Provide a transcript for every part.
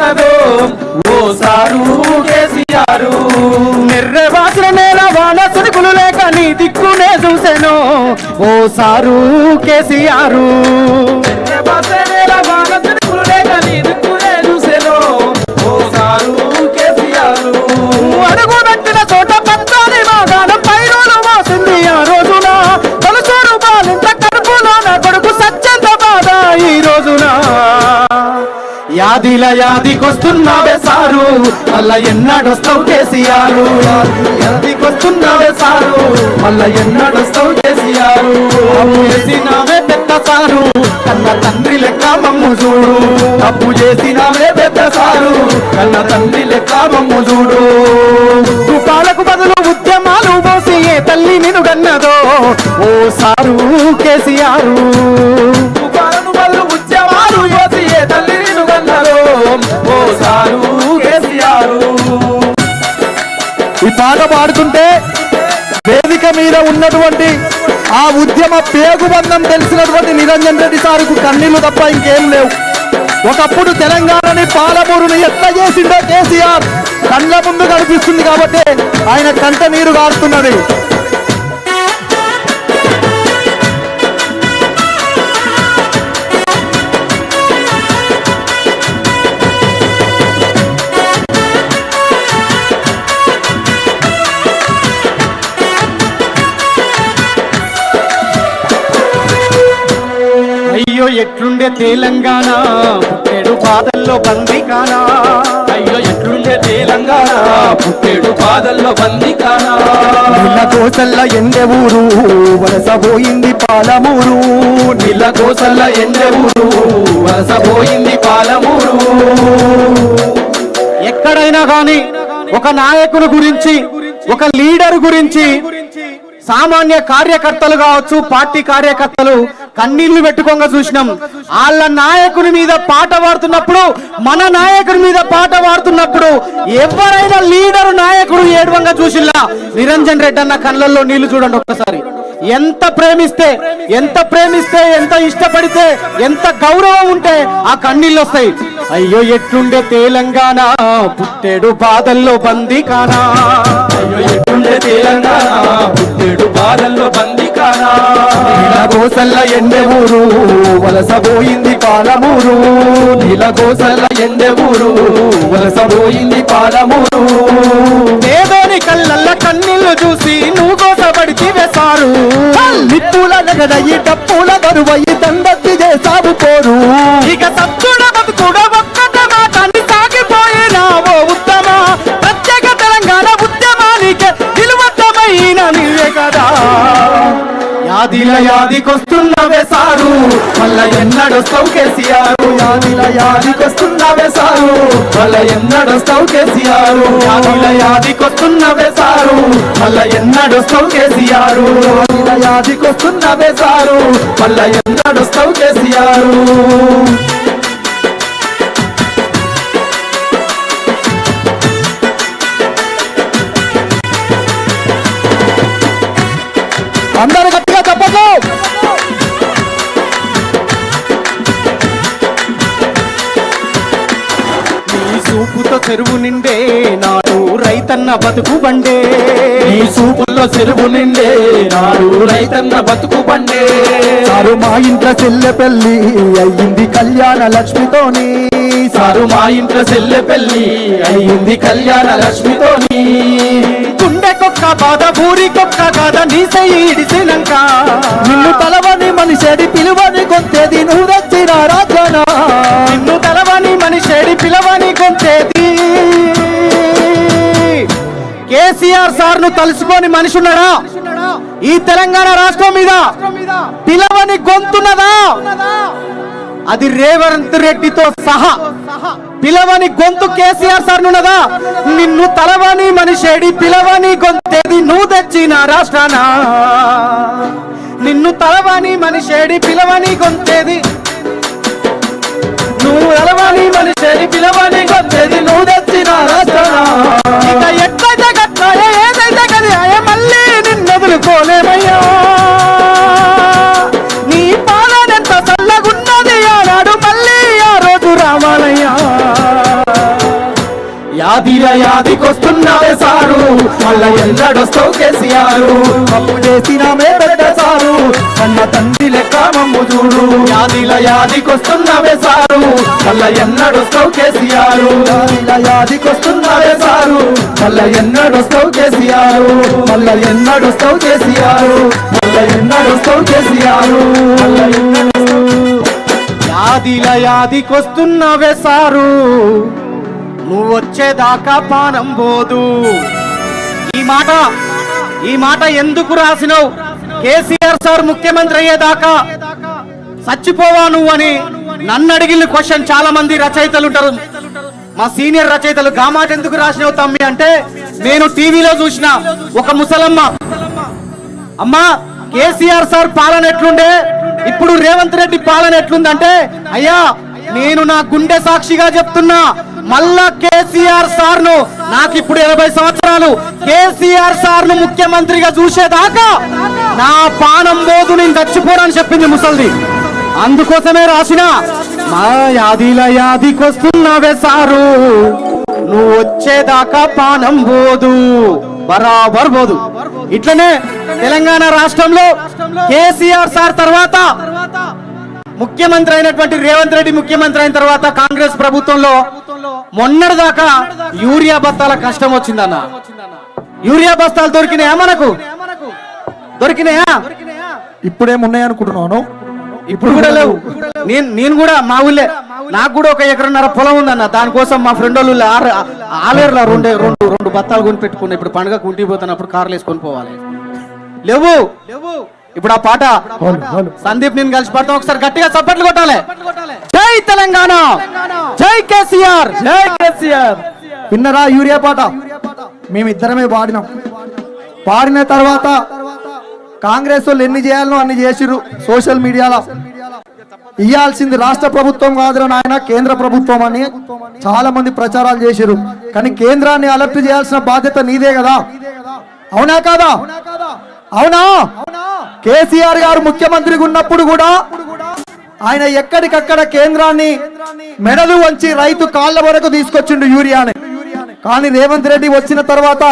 నిలుగన్నదో ఓ sir KCR. నెర్రె వాసిన నేల వాన సిరుకులు లేక నీ దిక్కునే చూసెను. ఓ సారు కేసీఆర్. యాదిల యాదికొస్తున్నావే సారు. మళ్ళా ఎన్నడొస్తావు కేసీఆర్? యాదికొస్తున్నావే సారు. మళ్ళా ఎన్నడొస్తావు కేసీఆర్? చేసినావే పెద్ద సారు. కన్న తండ్రి లెక్క మమ్ము చూడు. అప్పు చేసినావే పెద్ద సారు. కన్న తండ్రి లెక్క మమ్ము చూడు. రూపాలకు బదులు ఉద్యమాలు పోసి ఏ తల్లి నినుగన్నదో ఓ సారు కేసీఆర్. పాట పాడుతుంటే వేదిక మీద ఉన్నటువంటి ఆ ఉద్యమ పేగుబంధం తెలిసినటువంటి నిరంజన్ రెడ్డి సార్కు కన్నీళ్ళు తప్ప ఇంకేం లేవు. ఒకప్పుడు తెలంగాణని పాలమూరుని ఎట్లా చేసిండో కేసీఆర్ కళ్ళ ముందు కనిపిస్తుంది కాబట్టి ఆయన కంట నీరు గారుతున్నది. ఎట్లుండే తెలంగాణ? పుట్టెడు బాధల్లో బందికానా? అయ్యో ఎట్లుండే తెలంగాణ? పుట్టేడు బాధల్లో బందికానా? నీళ్ళ కోసల్ల ఎండే ఊరు వలస పోయింది పాలమూరు. నీళ్ళ కోసల్ల ఎండే ఊరు వలస పోయింది పాలమూరు. ఎక్కడైనా గాని ఒక నాయకుని గురించి ఒక లీడర్ గురించి సామాన్య కార్యకర్తలు కావచ్చు పార్టీ కార్యకర్తలు కన్నీళ్ళు పెట్టుకోగా చూసినాం. వాళ్ళ నాయకుని మీద పాట పాడుతున్నప్పుడు మన నాయకుని మీద పాట పాడుతున్నప్పుడు ఎవరైనా లీడర్ నాయకుడు ఏడవంగా చూసిల్లా? నిరంజన్ రెడ్డి అన్న కళ్ళల్లో నీళ్ళు చూడండి ఒక్కసారి. ఎంత ప్రేమిస్తే ఎంత ప్రేమిస్తే ఎంత ఇష్టపడితే ఎంత గౌరవం ఉంటే ఆ కన్నీళ్ళు వస్తాయి. అయ్యో ఎట్లుండే తెలంగాణ పుట్టెడు బాధల్లో బందీ కానా అయ్యో ఎట్లుండే తెలంగాణ పుట్టేడు బాధల్లో గోసల్ల ఎండే ఊరు వలస పోయింది పాలమూరు. నీల గోసల్ల ఎండే ఊరు వలస పోయింది పాలమూరు. పేదోని కళ్ళల్ల కన్నీళ్ళు చూసి నువ్వు కోసపడితే వేసారు నిప్పుల నగడయి డప్పుల బరువయి దండత్తి చేసావు పోరు. ఇక సత్తుడ బతుకుడ ఒక్కట యాదిల యాదికొస్తున్నవే సారు. మళ్ళా ఎన్నడొస్తావు కేసీఆర్? యాదిల యాదికొస్తున్నవే సారు. మళ్ళ ఎన్నడొస్తావు కేసీఆర్? యాదిల యాదికొస్తున్నవే సారు. మళ్ళ ఎన్నడొస్తావు కేసీఆర్? యాదిల యాదికొస్తున్నవే సారు. మళ్ళా ఎన్నడొస్తావు కేసీఆర్? చెరువు నిండే నాడు రైతన్న బతుకు బండే. నీ చూపుల్లో చెరువు నిండే నాడు రైతన్న బతుకు పండే సారు మా ఇంట్లో చెల్లె పెళ్ళి అయ్యింది కళ్యాణ లక్ష్మితోని. సారు మా ఇంట్లో చెల్లె పెళ్ళి అయింది కళ్యాణ లక్ష్మితోని. గుండెకొక్క బాధ ఊరికొక్క గాథ నీ ఇడిసినంక నిన్ను కేసీఆర్ సార్ను తలుసుకొని మనిషి ఉన్నాడా ఈ తెలంగాణ రాష్ట్రం మీద పిలవని గొంతున్నదా? అది రేవంత్ రెడ్డితో సహా. పిలవని గొంతు కేసీఆర్ సార్ ఉన్నదా నిన్ను తలవని మనిషేడి పిలవని గొంతేది నువ్వు తెచ్చిన రాష్ట్రాన. నిన్ను తలవని మనిషేడి పిలవని గొంతేది. నువ్వు తలవని మనిషేడి పిలవని గొంతేది నువ్వు తెచ్చిన రాష్ట్రాన. ఇక ఎట్లయితే ఏదైతే కది మళ్ళీ నిన్ను వదులుకోలేమయ్యా నీ పాలనెంత చల్లగున్నది ఆనాడు మళ్ళీ ఆ రోజు రావాలయ్యా యాదిల యాదికొస్తున్నావే సారు మళ్ళా ఎల్లడొస్తావు కేసీఆర్ అప్పు చేసినామే పెద్ద సారు అన్న తండ్రి మమ్ము చూడు. యాదిల యాదికొస్తున్నావే సారు. మళ్ళా ఎన్నడొస్తావు కేసీఆర్. యాదికొస్తున్నావే సారు. ఎన్నడొస్తావు కేసీఆర్. మళ్ళా ఎన్నడొస్తావు కేసీఆర్. మళ్ళా ఎన్నడొస్తావు కేసీఆర్. యాదిల యాదికొస్తున్నవే సారు. నువ్వు వచ్చేదాకా పానం పోదు. ఈ మాట ఈ మాట ఎందుకు రాసినావు? కేసీఆర్ సార్ ముఖ్యమంత్రి అయ్యేదాకా చచ్చిపోవా నువ్వు అని నన్ను అడిగిన క్వశ్చన్ చాలా మంది రచయితలు ఉంటారు. మా సీనియర్ రచయితలు గామాట ఎందుకు రాసినావు తమ్మి అంటే నేను టీవీలో చూసిన ఒక ముసలమ్మ. అమ్మా కేసీఆర్ సార్ పాలన ఎట్లుండే? ఇప్పుడు రేవంత్ రెడ్డి పాలన ఎట్లుందంటే అయ్యా నేను నా గుండె సాక్షిగా చెప్తున్నా మళ్ళా కేసీఆర్ సార్ను నాకు ఇప్పుడు ఎనభై సంవత్సరాలు కేసీఆర్ సార్ను ముఖ్యమంత్రిగా చూసేదాకా నా పానం పోదు నేను చచ్చిపోనని చెప్పింది ముసల్ది. అందుకోసమే రాసిన మా యాదిల యాదికొస్తున్నావే సారు. నువ్వు వచ్చేదాకా పానం పోదు బరాబర్ పోదు. ఇట్లనే తెలంగాణ రాష్ట్రంలో కేసీఆర్ సార్ తర్వాత ముఖ్యమంత్రి అయినటువంటి రేవంత్ రెడ్డి ముఖ్యమంత్రి అయిన తర్వాత కాంగ్రెస్ ప్రభుత్వంలో మొన్నటి దాకా యూరియా బస్తాల కష్టం వచ్చిందన్న. యూరియా బస్తాలు దొరికినాయా మనకు? దొరికినాయా? ఇప్పుడేమున్నాయి అనుకుంటున్నాను ఇప్పుడు కూడా లేవు. నేను నేను కూడా మా ఊళ్ళే. నాకు కూడా ఒక ఎకరన్నర పొలం ఉందన్న. దానికోసం మా ఫ్రెండ్ వాళ్ళు ఆరు ఆలేరులో రెండు రెండు రెండు బత్తాలు కొని పెట్టుకున్నా ఇప్పుడు పండుగ కుంటి పోతున్నప్పుడు కార్లు వేసుకొని పోవాలి. లేవు. లేవు ఇప్పుడు ఆ పాట. సందీప్ నేను కలిసి పడతాం. ఒకసారి గట్టిగా చప్పట్లు కొట్టాలి. జై తెలంగాణ. జై కేసీఆర్. జై కేసీఆర్. విన్నరా యూరియా పాట? మేమిద్దరమే పాడినాం. పాడిన తర్వాత కాంగ్రెస్ వాళ్ళు ఎన్ని చేయాలనో అన్ని చేసిర్రు సోషల్ మీడియాలో. ఇయ్యాల్సింది రాష్ట్ర ప్రభుత్వం కాదురా నాయన కేంద్ర ప్రభుత్వం అని చాలా మంది ప్రచారాలు చేసిర్రు. కానీ కేంద్రాన్ని అలర్ట్ చేయాల్సిన బాధ్యత నీదే కదా. అవునా కాదా? అవునా? కేసీఆర్ గారు ముఖ్యమంత్రిగా ఉన్నప్పుడు కూడా ఆయన ఎక్కడికక్కడ కేంద్రాన్ని మెడలు వంచి రైతు కాళ్ళ వరకు తీసుకొచ్చిండు యూరియాని. కానీ రేవంత్ రెడ్డి వచ్చిన తర్వాత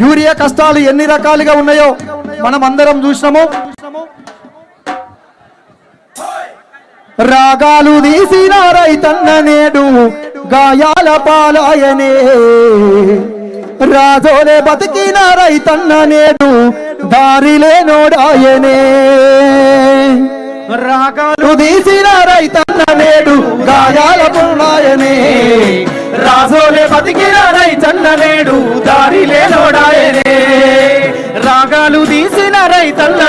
యూరియా కష్టాలు ఎన్ని రకాలుగా ఉన్నాయో మనం అందరం చూసినాము. రాగాలు తీసిన రైతన్న నేడు గాయాల పాలాయనే రాజోలే బతికిన రైతన్న నేడు దారిలే నోడాయనే. రాగాలు తీసిన రైతన్న నేడు గాయాల పాలాయనే రాజోలే బతికిన రైతన్న నేడు దారిలే నోడాయనే రాగాలు తీసిన రైతన్న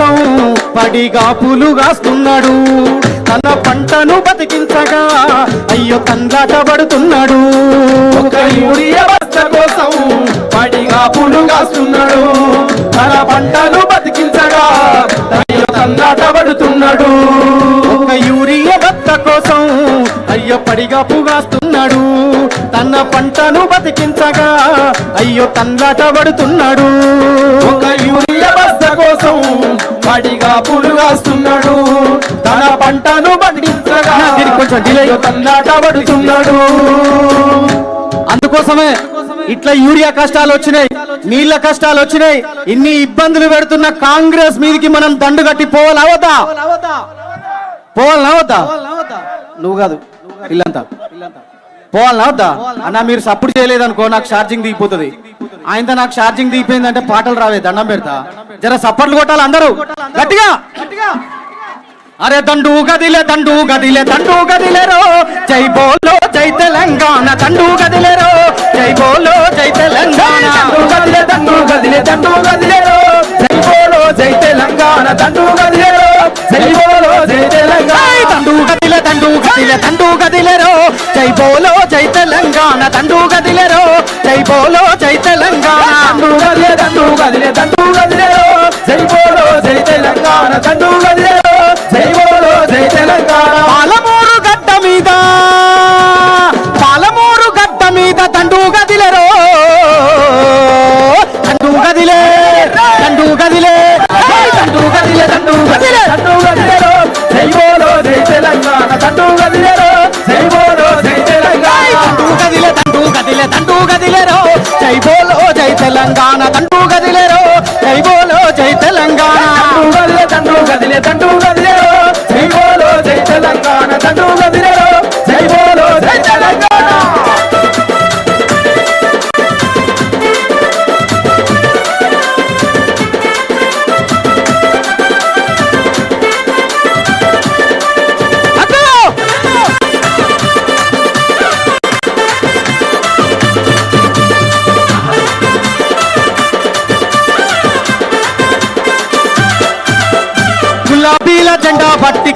కోసం పడిగాపులు కాస్తున్నాడు. తన పంటను బతికించగా అయ్యో తండ్రాట పడుతున్నాడు. ఒక యూరియా బస్త కోసం పడిగా పులు కాస్తున్నాడు. తన పంటను బతికించగా అయ్యో తందాట పడిగా పుగాస్తున్నాడు. తన పంటను బతికించగా అయ్యో తండ్రాట పడుతున్నాడు. ఒక యూరియా బస్త కోసం పడిగా కాస్తున్నాడు తన పంటను బతికించగా కొంచెం పడుతున్నాడు. అందుకోసమే ఇట్లా యూరియా కష్టాలు వచ్చినాయి నీళ్ళ కష్టాలు వచ్చినాయి ఇన్ని ఇబ్బందులు పెడుతున్న కాంగ్రెస్ మీదకి మనం దండు కట్టి పోవాలా అవద్దా? పోవాలనా వద్దా నువ్వు కాదు. ఇల్లంతా. పోవాలనా వద్దా? అన్న మీరు సపోర్ట్ చేయలేదనుకో నాకు ఛార్జింగ్ దిగిపోతుంది. ఆయనతో నాకు ఛార్జింగ్ దిగిపోయిందంటే పాటలు రావే దండం పెడతా. జర సప్పట్లు కొట్టాలి అందరూ. గట్టిగా. అరే దండు గదిలే దండు గదిలే దండు గదిలేరో జై బోలో జై తెలంగాణ దండు గదిలేరో జై బోలో జై తెలంగాణ. దండు గదిలే దండు గదిలే దండు గదిలేరో జై బోలో జై తెలంగాణ దండు గదిలేరో జై బోలో జై తెలంగాణ. దండు గదిలే దండు గదిలే దండు జై తెలంగాణ దండు గదిలేరో జై బోలో జై తెలంగాణ. దండు గదిలే దండు గదిలే దండు గదిలేరో జై బోలో జై తెలంగాణ దండు గదిలే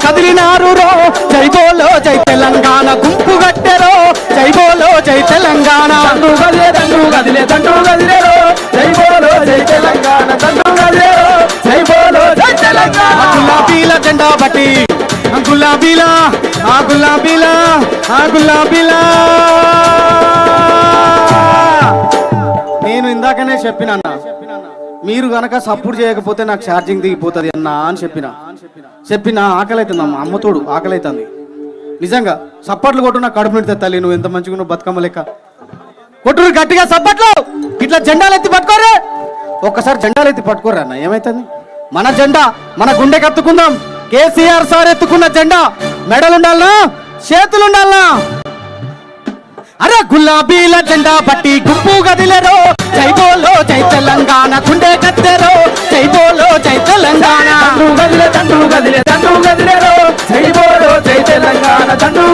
కదిలినారు రో. జై బోలో జై తెలంగాణ. గుంపు గట్టెరో జై బోలో జై తెలంగాణ. గదిలే దండు గదిలే దండు గదిలేరో జై బోలో జై తెలంగాణ. దండు గదిలేరో జై బోలో జై తెలంగాణ. గులాబీల జెండా పట్టి ఆ గులాబీల ఆ గులాబీల ఆ గులాబీల. నేను ఇందాకనే చెప్పిన అన్న మీరు గనక సపోర్ట్ చేయకపోతే నాకు ఛార్జింగ్ దిగిపోతుంది అన్న అని చెప్పిన. చెప్పిన ఆకలి అవుతుంది అమ్మ అమ్మతోడు ఆకలి అవుతుంది నిజంగా సప్పట్లు కొట్టు కడుపు నిడితే తల్లి నువ్వు ఎంత మంచిగా నువ్వు బతుకమ్మ లెక్క. కొట్టురు గట్టిగా సప్పట్లు ఇట్లా జెండాలు ఎత్తి పట్టుకోరే ఒక్కసారి జెండాలు ఎత్తి పట్టుకోరా అన్న ఏమైతుంది? మన జెండా మన గుండె కత్తుకుందాం. కేసీఆర్ సార్ ఎత్తుకున్న జెండా మెడలుండాలనా? చేతులుండాలనా? అరే గులాబీల జెండా బట్టి గుంపు గదిలరో. జై బోలో జై తెలంగాణ గుండె కత్తెరో. జై బోలో జై తెలంగాణ. దండు గదిలే తండ్రు గదిలే తండ్రు గదిలేరో. జై బోలో జై తెలంగాణ దండు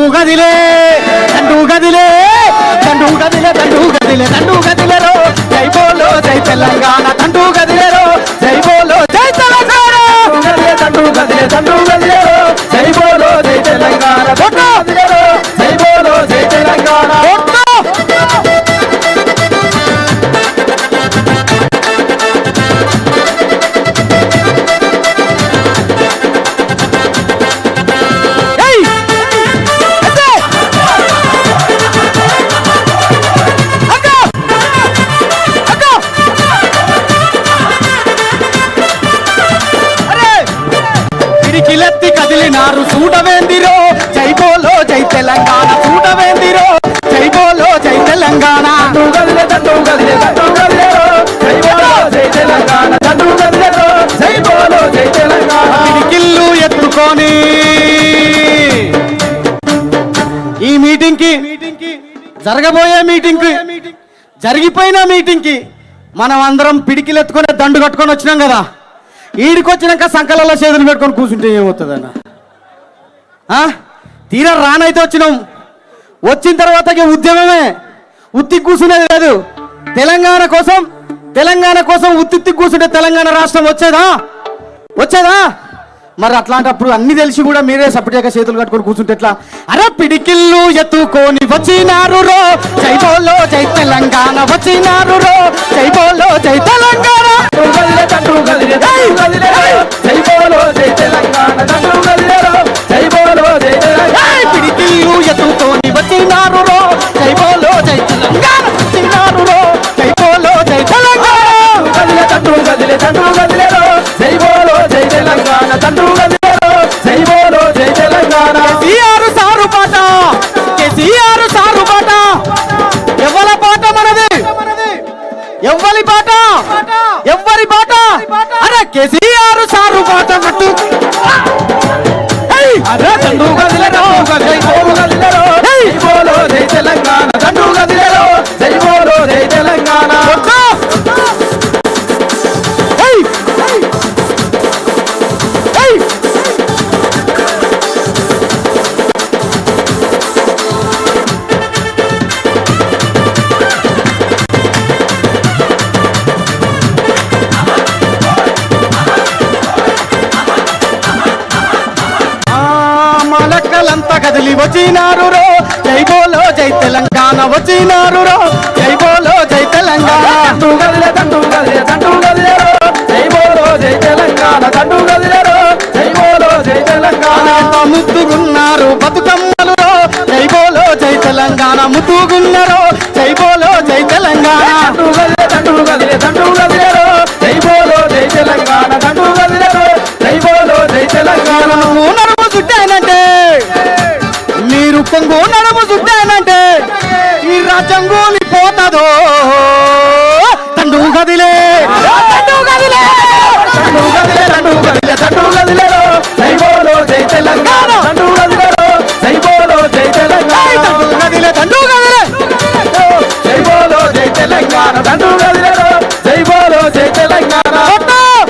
అరే పిడికిలెత్తి కదిలినారు. చూడవేందిరో? జై బోలో జై తెలంగాణ. చూడవేందిరో? జై బోలో జై తెలంగాణ. ఎత్తుకొని ఈ మీటింగ్కి జరగబోయే మీటింగ్కి జరిగిపోయిన మీటింగ్కి మనం అందరం పిడికిలెత్తుకునే దండు కట్టుకొని వచ్చినాం కదా. ఈడికొచ్చినాక సంకలలో చేతులు పెట్టుకొని కూర్చుంటే ఏమవుతుంది అన్న ఆ? తీరా రానైతే వచ్చినాం. వచ్చిన తర్వాత ఉద్యమమే. ఉత్తి కూర్చునేది లేదు. తెలంగాణ కోసం తెలంగాణ కోసం ఉత్తి కూర్చుంటే తెలంగాణ రాష్ట్రం వచ్చేదా? వచ్చేదా? మరి అట్లాంటప్పుడు అన్ని తెలిసి కూడా మీరే సపరేట్గా చేతులు కట్టుకొని కూర్చుంటే ఎట్లా? అరే పిడికిల్లు ఎత్తుకొని వచ్చినారు రో జై బోలో జై తెలంగాణ వచ్చినారు రో జై బోలో జై తెలంగాణ అరే కేసీఆర్ నేతలంతా కదిలి వచ్చినారు రో. జై బోలో జై తెలంగాణ వచ్చినారు రో. జై బోలో జై తెలంగాణ. తండు గదిలే గదిలే గదిలేరో జై బోలో జై తెలంగాణ తండు గదిలేరో జై బోలో జై తెలంగాణ. ముద్దుగున్నారు బతుకమ్మలు రో. జై బోలో జై తెలంగాణ ముద్దుగున్నారు జై బోలో జై తెలంగాణ. చుట్టానంటే ఈ